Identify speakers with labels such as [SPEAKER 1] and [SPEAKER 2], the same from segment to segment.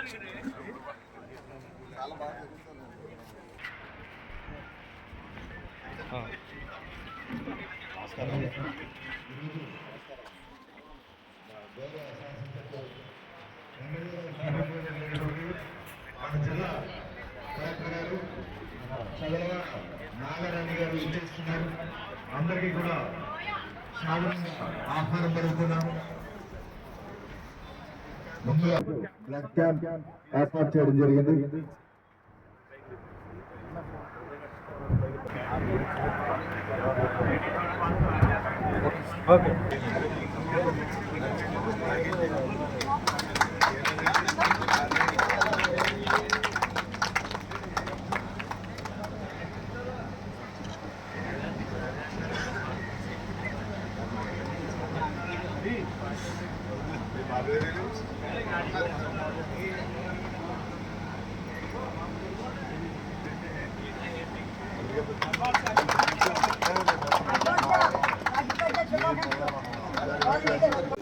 [SPEAKER 1] మన జిల్లా కలెక్టర్ గారు చదలవ నాగరాణి గారు ఇచ్చేస్తున్నారు అందరికీ కూడా సాధారణంగా ఆహ్వానం పలుకుతున్నాము బ్లడ్ క్యాంప్ ఏర్పాటు చేయడం జరిగింది.
[SPEAKER 2] ఓకే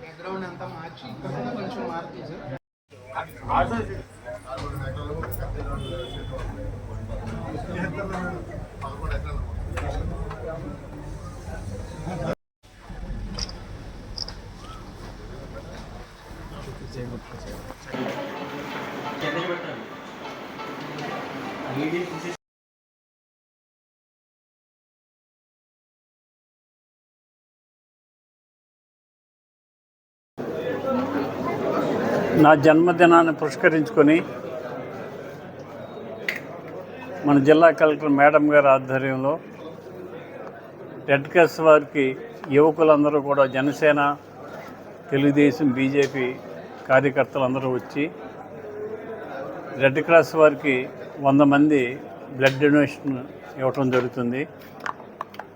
[SPEAKER 2] బ్యాక్గ్రౌండ్ అంతా మార్చి ఇక్కడ కూడా కొంచెం మారుతుంది సార్.
[SPEAKER 3] నా జన్మదినాన్ని పురస్కరించుకొని మన జిల్లా కలెక్టర్ మేడం గారి ఆధ్వర్యంలో రెడ్ క్రాస్ వారికి యువకులందరూ కూడా జనసేన తెలుగుదేశం బీజేపీ కార్యకర్తలందరూ వచ్చి రెడ్ క్రాస్ వారికి వంద మంది బ్లడ్ డొనేషన్ ఇవ్వటం జరుగుతుంది.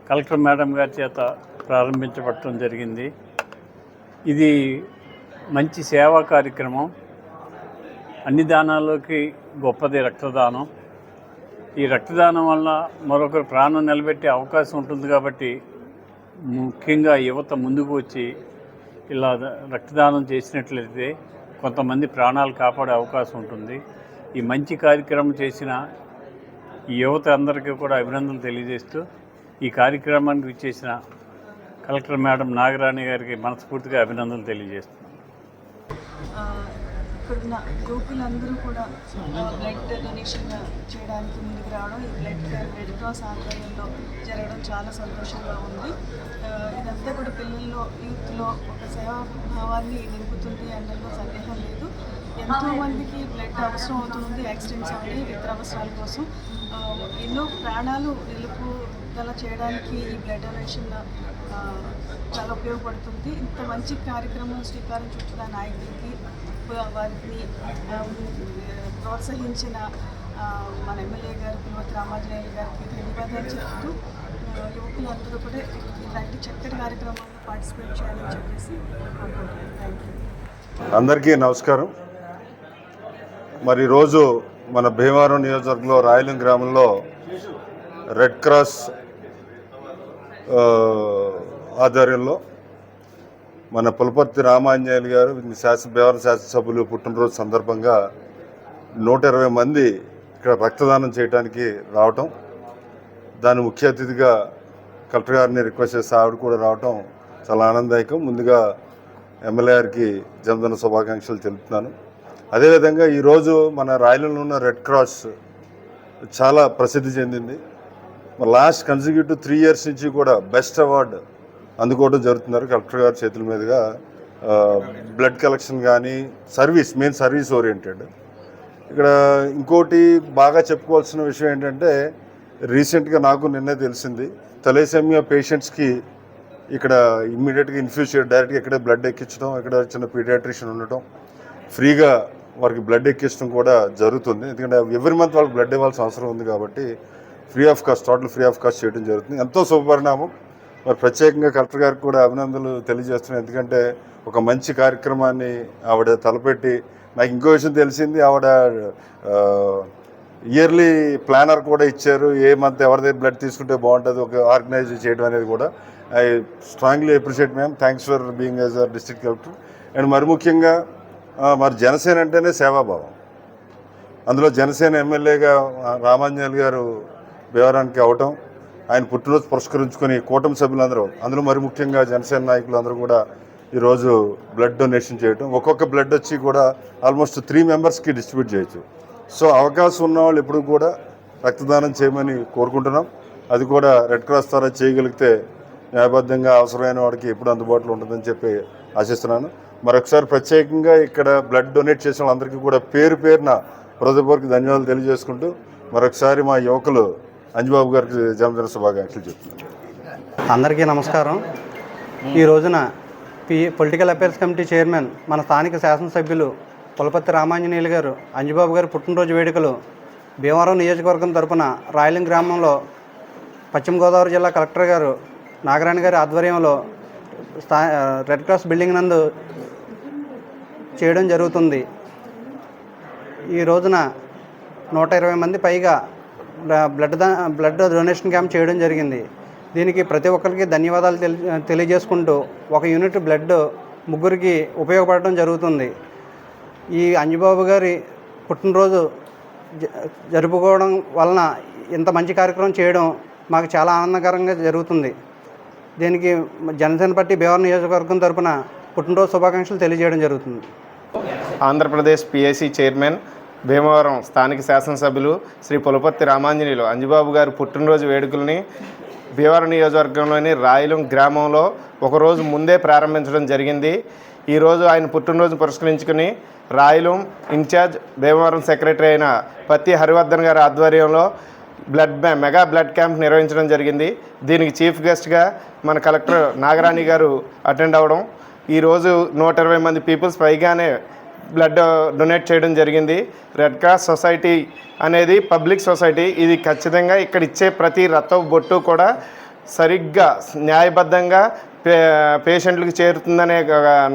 [SPEAKER 3] కలెక్టర్ మేడం గారి చేత ప్రారంభించబడటం జరిగింది. ఇది మంచి సేవా కార్యక్రమం. అన్ని దానాల్లోకి గొప్పది రక్తదానం. ఈ రక్తదానం వల్ల మరొకరు ప్రాణం నిలబెట్టే అవకాశం ఉంటుంది కాబట్టి ముఖ్యంగా యువత ముందుకు వచ్చి ఇలా రక్తదానం చేసినట్లయితే కొంతమంది ప్రాణాలు కాపాడే అవకాశం ఉంటుంది. ఈ మంచి కార్యక్రమం చేసిన ఈ యువత అందరికీ కూడా అభినందనలు తెలియజేస్తూ ఈ కార్యక్రమానికి విచ్చేసిన కలెక్టర్ మేడం నాగరాణి గారికి మనస్ఫూర్తిగా అభినందనలు
[SPEAKER 4] తెలియజేస్తూ ఇక్కడున్న గోకులందరూ కూడా బ్లడ్ డొనేషన్ చేయడానికి ముందుకు రావడం ఈ బ్లడ్ రెడ్ క్రాస్ ఆధ్వర్యంలో జరగడం చాలా సంతోషంగా ఉంది. ఇదంతా కూడా పిల్లల్లో యూత్లో ఒక సేవా భావాన్ని నింపుతుంది అనడంలో సందేహం లేదు. ఎంతో మందికి బ్లడ్ అవసరం అవుతుంది యాక్సిడెంట్స్ అవని ఇతర అవసరాల కోసం ఎన్నో ప్రాణాలు నిలుపుదల చేయడానికి ఈ బ్లడ్ డొనేషన్ చాలా ఉపయోగపడుతుంది. ఇంత మంచి కార్యక్రమం శ్రీకారం చుట్టిన నాయకులకి వారిని ప్రోత్సహించిన మన ఎమ్మెల్యే గారు పులివతి రామాంజనేయులు గారికి ధన్యవాదాలు చెప్తూ యువకులందరూ కూడా ఇలాంటి చక్కటి కార్యక్రమాల్లో పార్టిసిపేట్ చేయాలని చెప్పేసి
[SPEAKER 1] అందరికీ నమస్కారం. మరి రోజు మన భీమవరం నియోజకవర్గంలో రాయలం గ్రామంలో రెడ్ క్రాస్ ఆధ్వర్యంలో మన పులపర్తి రామాంజనేయులు గారు శాసన భీమవరం శాసనసభ్యులు పుట్టినరోజు సందర్భంగా నూట ఇరవై మంది ఇక్కడ రక్తదానం చేయడానికి రావటం దాని ముఖ్య అతిథిగా కలెక్టర్ గారిని రిక్వెస్ట్ చేసి ఆవిడ కూడా రావటం చాలా ఆనందదాయకం. ముందుగా ఎమ్మెల్యే గారికి జన్మదిన శుభాకాంక్షలు తెలుపుతున్నాను. అదేవిధంగా ఈరోజు మన రాయలంలో ఉన్న రెడ్ క్రాస్ చాలా ప్రసిద్ధి చెందింది. లాస్ట్ కన్సిక్యూటివ్ త్రీ ఇయర్స్ నుంచి కూడా బెస్ట్ అవార్డు అందుకోవడం జరుగుతున్నారు. కలెక్టర్ గారి చేతుల మీదుగా బ్లడ్ కలెక్షన్ కానీ సర్వీస్ మెయిన్ సర్వీస్ ఓరియంటెడ్. ఇక్కడ ఇంకోటి బాగా చెప్పుకోవాల్సిన విషయం ఏంటంటే రీసెంట్గా నాకు నిన్నే తెలిసింది తలేసేమియా పేషెంట్స్కి ఇక్కడ ఇమ్మీడియట్గా ఇన్ఫ్యూజ్ చేయడం డైరెక్ట్గా ఇక్కడే బ్లడ్ ఎక్కించడం ఇక్కడ చిన్న పీడియాట్రిషియన్ ఉండటం ఫ్రీగా వారికి బ్లడ్ ఎక్కించడం కూడా జరుగుతుంది. ఎందుకంటే ఎవ్రీ మంత్ వాళ్ళకి బ్లడ్ ఇవ్వాల్సిన అవసరం ఉంది కాబట్టి free of cost total free of cost చేయడం జరుగుతుంది. ఎంతో శుభపరిణామం. మరి ప్రత్యేకంగా కలెక్టర్ గారికి కూడా అభినందనలు తెలియజేస్తున్నాను. ఎందుకంటే ఒక మంచి కార్యక్రమాన్ని ఆవిడ తలపెట్టి నాకు ఇంకో విషయం తెలిసింది. ఆవిడ ఇయర్లీ ప్లానర్ కూడా ఇచ్చారు. ఏ మంత్ ఎవరి దగ్గర బ్లడ్ తీసుకుంటే బాగుంటుంది ఒక ఆర్గనైజ్ చేయడం అనేది కూడా I strongly appreciate ma'am. Thanks for being as a district collector. And మరి ముఖ్యంగా మరి జనసేన అంటేనే సేవాభావం. అందులో జనసేన ఎమ్మెల్యేగా రామాంజనేయులు గారు వివరానికి అవటం ఆయన పుట్టినరోజు పురస్కరించుకొని కూటమి సభ్యులందరూ అందులో మరి ముఖ్యంగా జనసేన నాయకులందరూ కూడా ఈరోజు బ్లడ్ డొనేషన్ చేయటం ఒక్కొక్క బ్లడ్ వచ్చి కూడా ఆల్మోస్ట్ త్రీ మెంబర్స్కి డిస్ట్రిబ్యూట్ చేయొచ్చు. సో అవకాశం ఉన్న వాళ్ళు ఎప్పుడు కూడా రక్తదానం చేయమని కోరుకుంటున్నాం. అది కూడా రెడ్ క్రాస్ ద్వారా చేయగలిగితే న్యాయబద్ధంగా అవసరమైన వాడికి ఎప్పుడు అందుబాటులో ఉంటుందని చెప్పి ఆశిస్తున్నాను. మరొకసారి ప్రత్యేకంగా ఇక్కడ బ్లడ్ డొనేట్ చేసిన వాళ్ళందరికీ కూడా పేరు పేరున హృదయపూర్వక ధన్యవాదాలు తెలియజేసుకుంటూ మరొకసారి మా యువకులు అంజుబాబు గారికి జన్మదిన శుభాకాంక్షలు చెప్తున్నాను.
[SPEAKER 5] అందరికీ నమస్కారం. ఈ రోజున P political affairs committee chairman మన స్థానిక శాసనసభ్యులు పులపత్తి రామాంజనేయులు గారు అంజుబాబు గారి పుట్టినరోజు వేడుకలు భీమవరం నియోజకవర్గం తరపున రాయలింగ్ గ్రామంలో పశ్చిమ గోదావరి జిల్లా కలెక్టర్ గారు నాగరాణి గారి ఆధ్వర్యంలో స్థా రెడ్ క్రాస్ బిల్డింగ్ నందు చేయడం జరుగుతుంది. ఈ రోజున నూట ఇరవై మంది పైగా బ్లడ్ దా బ్లడ్ డొనేషన్ క్యాంప్ చేయడం జరిగింది. దీనికి ప్రతి ఒక్కరికి ధన్యవాదాలు తెలి తెలియజేసుకుంటూ ఒక యూనిట్ బ్లడ్ ముగ్గురికి ఉపయోగపడటం జరుగుతుంది. ఈ అంజుబాబు గారి పుట్టినరోజు జ- జరుపుకోవడం వలన ఇంత మంచి కార్యక్రమం చేయడం మాకు చాలా ఆనందకరంగా జరుగుతుంది. దీనికి జనసేన పార్టీ భీమవరం నియోజకవర్గం తరపున పుట్టినరోజు శుభాకాంక్షలు తెలియజేయడం జరుగుతుంది.
[SPEAKER 2] ఆంధ్రప్రదేశ్ పిఐసి చైర్మన్ భీమవరం స్థానిక శాసనసభ్యులు శ్రీ పులపర్తి రామాంజనేయులు అంజబాబు గారి పుట్టినరోజు వేడుకల్ని భీమవరం నియోజకవర్గంలోని రాయలం గ్రామంలో ఒకరోజు ముందే ప్రారంభించడం జరిగింది. ఈరోజు ఆయన పుట్టినరోజు పురస్కరించుకుని రాయలం ఇన్ఛార్జ్ భీమవరం సెక్రటరీ అయిన పత్తి హరివర్ధన్ గారి ఆధ్వర్యంలో బ్లడ్ మెగా బ్లడ్ క్యాంప్ నిర్వహించడం జరిగింది. దీనికి చీఫ్ గెస్ట్గా మన కలెక్టర్ నాగరాణి గారు అటెండ్ అవ్వడం ఈరోజు నూట ఇరవై మంది పీపుల్స్ పైగానే బ్లడ్ డొనేట్ చేయడం జరిగింది. రెడ్ క్రాస్ సొసైటీ అనేది పబ్లిక్ సొసైటీ. ఇది ఖచ్చితంగా ఇక్కడ ఇచ్చే ప్రతి రక్త బొట్టు కూడా సరిగ్గా న్యాయబద్ధంగా పే పేషెంట్లకు చేరుతుందనే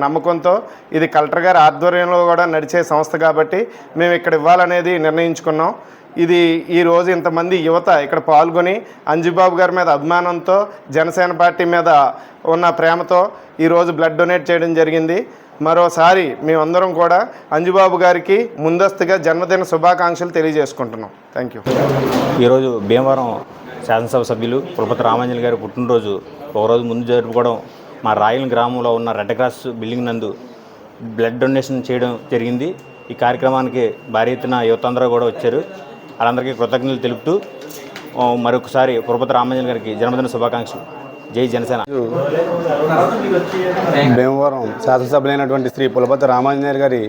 [SPEAKER 2] నమ్మకంతో ఇది కలెక్టర్ గారి ఆధ్వర్యంలో కూడా నడిచే సంస్థ కాబట్టి మేము ఇక్కడ ఇవ్వాలనేది నిర్ణయించుకున్నాం. ఇది ఈరోజు ఇంతమంది యువత ఇక్కడ పాల్గొని అంజుబాబు గారి మీద అభిమానంతో జనసేన పార్టీ మీద ఉన్న ప్రేమతో ఈరోజు బ్లడ్ డొనేట్ చేయడం జరిగింది. మరోసారి మేమందరం కూడా అంజుబాబు గారికి ముందస్తుగా జన్మదిన శుభాకాంక్షలు తెలియజేసుకుంటున్నాం. థ్యాంక్ యూ
[SPEAKER 6] ఈరోజు భీమవరం శాసనసభ సభ్యులు పులపతి రామాంజలి గారి పుట్టినరోజు ఒకరోజు ముందు జరుపుకోవడం మా రాయల్ గ్రామంలో ఉన్న రెడ్ క్రాస్ బిల్డింగ్ నందు బ్లడ్ డొనేషన్ చేయడం జరిగింది. ఈ కార్యక్రమానికి భారీ ఎత్తున యువత అందరూ కూడా వచ్చారు. వాళ్ళందరికీ కృతజ్ఞతలు తెలుపుతూ మరొకసారి పులపతి రామాంజలి గారికి జన్మదిన శుభాకాంక్షలు. జై జనసేన.
[SPEAKER 7] భీమవరం శాసనసభ్యులైనటువంటి శ్రీ పులపతి రామాంజనేయులు గారి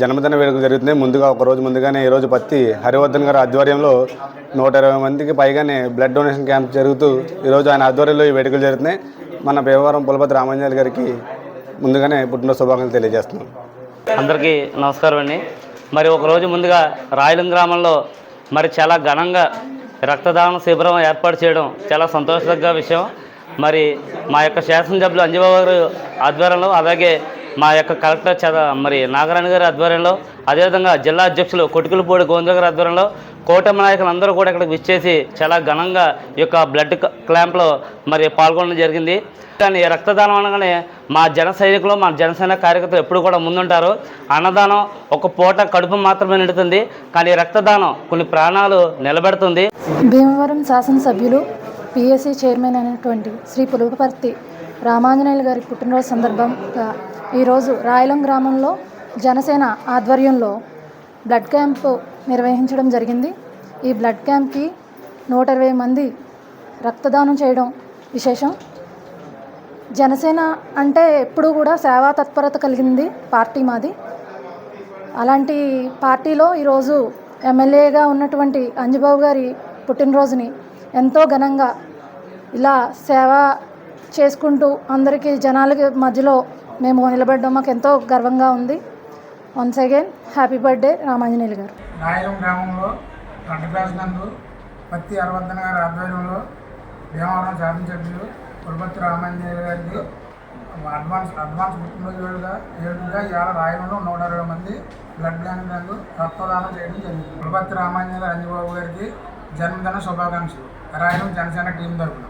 [SPEAKER 7] జన్మదిన వేడుకలు జరుగుతున్నాయి. ముందుగా ఒక రోజు ముందుగానే ఈరోజు పత్తి హరివర్ధన్ గారి ఆధ్వర్యంలో నూట ఇరవై మందికి పైగానే బ్లడ్ డొనేషన్ క్యాంప్ జరుగుతూ ఈరోజు ఆయన ఆధ్వర్యంలో ఈ వేడుకలు జరుగుతున్నాయి. మన భీమవరం పులపతి రామాంజనేయులు గారికి ముందుగానే పుట్టినరోజు శుభాకాంక్షలు తెలియజేస్తున్నాం.
[SPEAKER 8] అందరికీ నమస్కారం అండి. మరి ఒక రోజు ముందుగా రాయలం గ్రామంలో మరి చాలా ఘనంగా రక్తదాన శిబిరం ఏర్పాటు చేయడం చాలా సంతోషదగ్గ విషయం. మరి మా యొక్క శాసనసభ్యులు అంజబాబు గారు ఆధ్వర్యంలో అలాగే మా యొక్క కలెక్టర్ చద మరి నాగరాణి గారి ఆధ్వర్యంలో అదేవిధంగా జిల్లా అధ్యక్షులు కొట్టుకులపూడి గోవింద గారి ఆధ్వర్యంలో కూటమి నాయకులు అందరూ కూడా ఇక్కడికి విచ్చేసి చాలా ఘనంగా ఈ యొక్క బ్లడ్ క్లాంప్లో మరి పాల్గొనడం జరిగింది. కానీ రక్తదానం అనగానే మా జన సైనికులు మా జనసేన కార్యకర్తలు ఎప్పుడు కూడా ముందుంటారు. అన్నదానం ఒక పూట కడుపు మాత్రమే నిండుతుంది. కానీ రక్తదానం కొన్ని ప్రాణాలు నిలబెడుతుంది.
[SPEAKER 9] భీమవరం శాసనసభ్యులు పిఎస్సి చైర్మన్ అయినటువంటి శ్రీ పులుపర్తి రామాంజనేయులు గారి పుట్టినరోజు సందర్భంగా ఈరోజు రాయలం గ్రామంలో జనసేన ఆధ్వర్యంలో బ్లడ్ క్యాంప్ నిర్వహించడం జరిగింది. ఈ బ్లడ్ క్యాంప్కి నూట ఇరవై మంది రక్తదానం చేయడం విశేషం. జనసేన అంటే ఎప్పుడూ కూడా సేవా తత్పరత కలిగింది పార్టీ మాది. అలాంటి పార్టీలో ఈరోజు ఎమ్మెల్యేగా ఉన్నటువంటి అంజబాబు గారి పుట్టినరోజుని ఎంతో ఘనంగా ఇలా సేవ చేసుకుంటూ అందరికీ జనాలకి మధ్యలో మేము నిలబడడం మాకు ఎంతో గర్వంగా ఉంది. Once again happy birthday Ramanjaneyulu garu.
[SPEAKER 10] Rayalam గ్రామంలో రెడ్ నందు పత్తి అరవర్ధన గారి ఆధ్వర్యంలో భీమవరం శాసనసభ్యులు పురపతి రామాంజనేయ గారికి అడ్వాన్స్ అడ్వాన్స్ పుట్టినరోజు వేడుగా వేడుకగా ఇవాళ రాయలంలో నూట అరవై మంది బ్లడ్ బ్యాంక్ నందు రక్తదానం చేయడం జరిగింది. పురపతి రామాంజనేయులు రంజబాబు గారికి జన్మదిన శుభాకాంక్షలు. రాయలం జనసేన టీం తరఫున